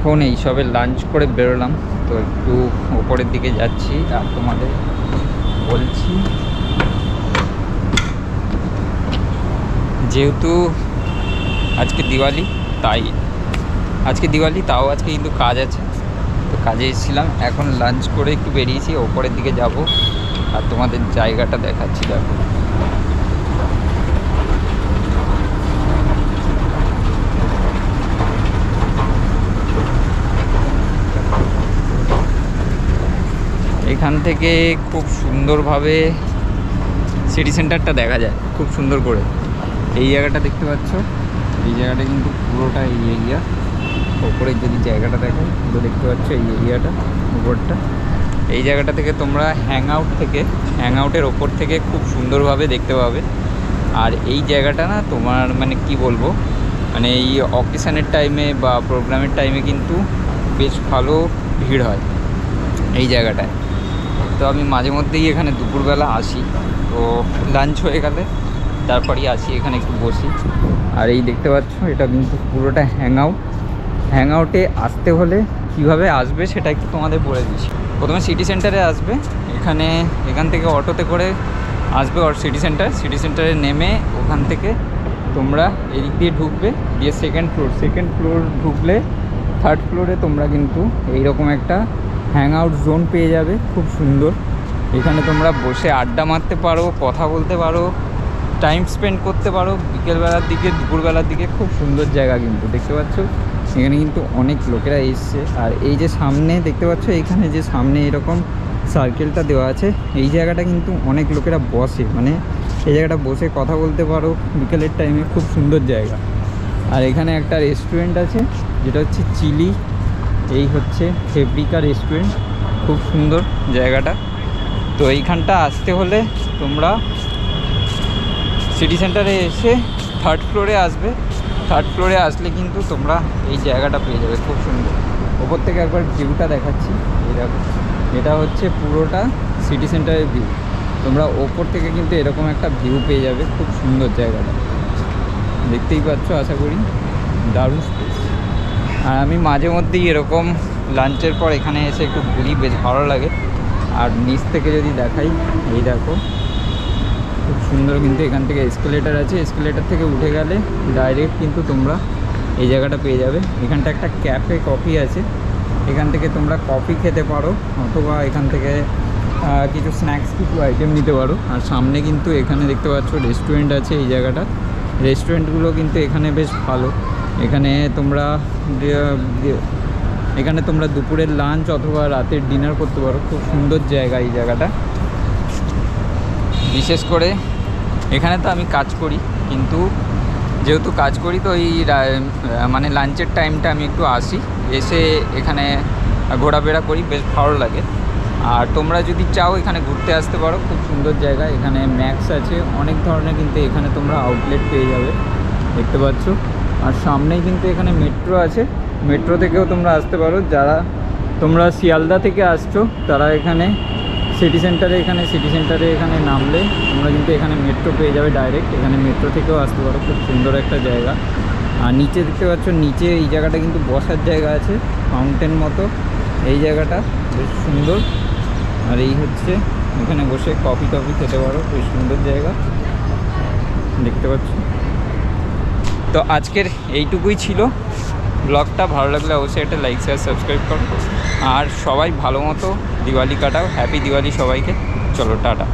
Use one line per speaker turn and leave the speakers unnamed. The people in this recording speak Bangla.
এখন এই সবে লাঞ্চ করে বেরোলাম, তো একটু ওপরের দিকে যাচ্ছি, আর তোমাদের বলছি। যেহেতু আজকে দিওয়ালি, তাই আজকে দিওয়ালি, তাও আজকে কিন্তু কাজ আছে। তো কাজে এসেছিলাম, এখন লাঞ্চ করে একটু বেরিয়েছি, ওপরের দিকে যাব, আর তোমাদের জায়গাটা দেখাচ্ছি, দেখো। এখান থেকে খুব সুন্দরভাবে সিটি সেন্টারটা দেখা যায়, খুব সুন্দর করে। এই জায়গাটা দেখতে পাচ্ছ? এই জায়গাটা কিন্তু পুরোটা এই এরিয়া ওপরে যদি জায়গাটা দেখো, পুরো দেখতে পাচ্ছ এই এরিয়াটা উপরটা। এই জায়গাটা থেকে তোমরা হ্যাং আউট থেকে হ্যাং আউটের ওপর থেকে খুব সুন্দরভাবে দেখতে পাবে। আর এই জায়গাটা না তোমার মানে কি বলব? মানে এই অকেশানের টাইমে বা প্রোগ্রামের টাইমে কিন্তু বেশ ভালো ভিড় হয় এই জায়গাটায়। তো আমি মাঝে মধ্যেই এখানে দুপুরবেলা আসি। তো লাঞ্চ হয়ে গেলে তারপরেই আসি, এখানে একটু বসি। আর এই দেখতে পাচ্ছ, এটা কিন্তু পুরোটা হ্যাং আউট হ্যাং আউটে আসতে হলে কীভাবে আসবে সেটা একটু তোমাদের বলে দিচ্ছি। প্রথমে সিটি সেন্টারে আসবে। এখানে, এখান থেকে অটোতে করে আসবে ওর সিটি সেন্টার সিটি সেন্টারে নেমে ওখান থেকে তোমরা এদিক দিয়ে ঢুকবে। দিয়ে সেকেন্ড ফ্লোর সেকেন্ড ফ্লোর ঢুকলে থার্ড ফ্লোরে তোমরা কিন্তু এইরকম একটা হ্যাং আউট জোন পেয়ে যাবে, খুব সুন্দর। এখানে তোমরা বসে আড্ডা মারতে পারো, কথা বলতে পারো টাইম স্পেন্ড করতে পারো। বিকেলবেলার দিকে, দুপুরবেলার দিকে খুব সুন্দর জায়গা কিন্তু, দেখতে পাচ্ছ? এখানে কিন্তু অনেক লোকেরা এসছে। আর এই যে সামনে, দেখতে পাচ্ছ? এখানে যে সামনে এরকম সার্কেলটা দেওয়া আছে, এই জায়গাটা কিন্তু অনেক লোকেরা বসে। মানে এই জায়গাটা বসে কথা বলতে পারো, বিকেলের টাইমে খুব সুন্দর জায়গা। আর এখানে একটা রেস্টুরেন্ট আছে, যেটা হচ্ছে চিলি এই হচ্ছে ফেব্রিকা রেস্টুরেন্ট খুব সুন্দর জায়গাটা। তো এইখানটা আসতে হলে তোমরা সিটি সেন্টারে এসে থার্ড ফ্লোরে আসবে। থার্ড ফ্লোরে আসলে কিন্তু তোমরা এই জায়গাটা পেয়ে যাবে। খুব সুন্দর। ওপর থেকে একবার ভিউটা দেখাচ্ছি। দেখো, এটা হচ্ছে পুরোটা সিটি সেন্টারের ভিউ তোমরা ওপর থেকে কিন্তু এরকম একটা ভিউ পেয়ে যাবে। খুব সুন্দর জায়গাটা। দেখতেই পাচ্ছ, আশা করি। দারুণ আর আমি মাঝে মধ্যেই এরকম লাঞ্চের পর এখানে এসে একটু ঘুরি, বেশ ভালো লাগে। আর নিচ থেকে যদি দেখাই, এই দেখো, খুব সুন্দর কিন্তু এখান থেকে এসকেলেটার আছে। এসকেলেটার থেকে উঠে গেলে ডাইরেক্ট কিন্তু তোমরা এই জায়গাটা পেয়ে যাবে। এখানটা একটা ক্যাফে কফি আছে। এখান থেকে তোমরা কফি খেতে পারো, অথবা এখান থেকে কিছু স্ন্যাক্স কিছু আইটেম নিতে পারো। আর সামনে কিন্তু এখানে দেখতে পাচ্ছ রেস্টুরেন্ট আছে এই জায়গাটা। রেস্টুরেন্টগুলো কিন্তু এখানে বেশ ভালো। এখানে তোমরা এখানে তোমরা দুপুরের লাঞ্চ অথবা রাতের ডিনার করতে পারো। খুব সুন্দর জায়গা এই জায়গাটা। বিশেষ করে এখানে তো আমি কাজ করি, কিন্তু যেহেতু কাজ করি তো এই মানে লাঞ্চের টাইমটা আমি একটু আসি। এসে এখানে ঘোরাফেরা করি, বেশ ভালো লাগে। আর তোমরা যদি চাও এখানে ঘুরতে আসতে পারো, খুব সুন্দর জায়গা। এখানে ম্যাক্স আছে। অনেক ধরনের কিন্তু এখানে তোমরা আউটলেট পেয়ে যাবে। দেখতে পাচ্ছ? আর সামনেই কিন্তু এখানে মেট্রো আছে। মেট্রো থেকেও তোমরা আসতে পারো। যারা তোমরা শিয়ালদা থেকে আসছো, তারা এখানে সিটি সেন্টারে এখানে সিটি সেন্টারে এখানে নামলে তোমরা কিন্তু এখানে মেট্রো পেয়ে যাবে ডাইরেক্ট এখানে মেট্রো থেকেও আসতে পারো। খুব সুন্দর একটা জায়গা। আর নিচে দেখতে পাচ্ছ, নিচে এই জায়গাটা কিন্তু বসার জায়গা আছে ফাউন্টেন মতো। এই জায়গাটা বেশ সুন্দর। আর এই হচ্ছে, এখানে বসে কফি টফি খেতে পারো। বেশ সুন্দর জায়গা। দেখতে পাচ্ছ? তো আজকের এইটুকুই ছিল। ব্লগটা ভালো লাগলে অবশ্যই একটা লাইক শেয়ার সাবস্ক্রাইব করো। আর সবাই ভালো মতো দিওয়ালি কাটাও। হ্যাপি দিওয়ালি সবাইকে। চলো, টাটা।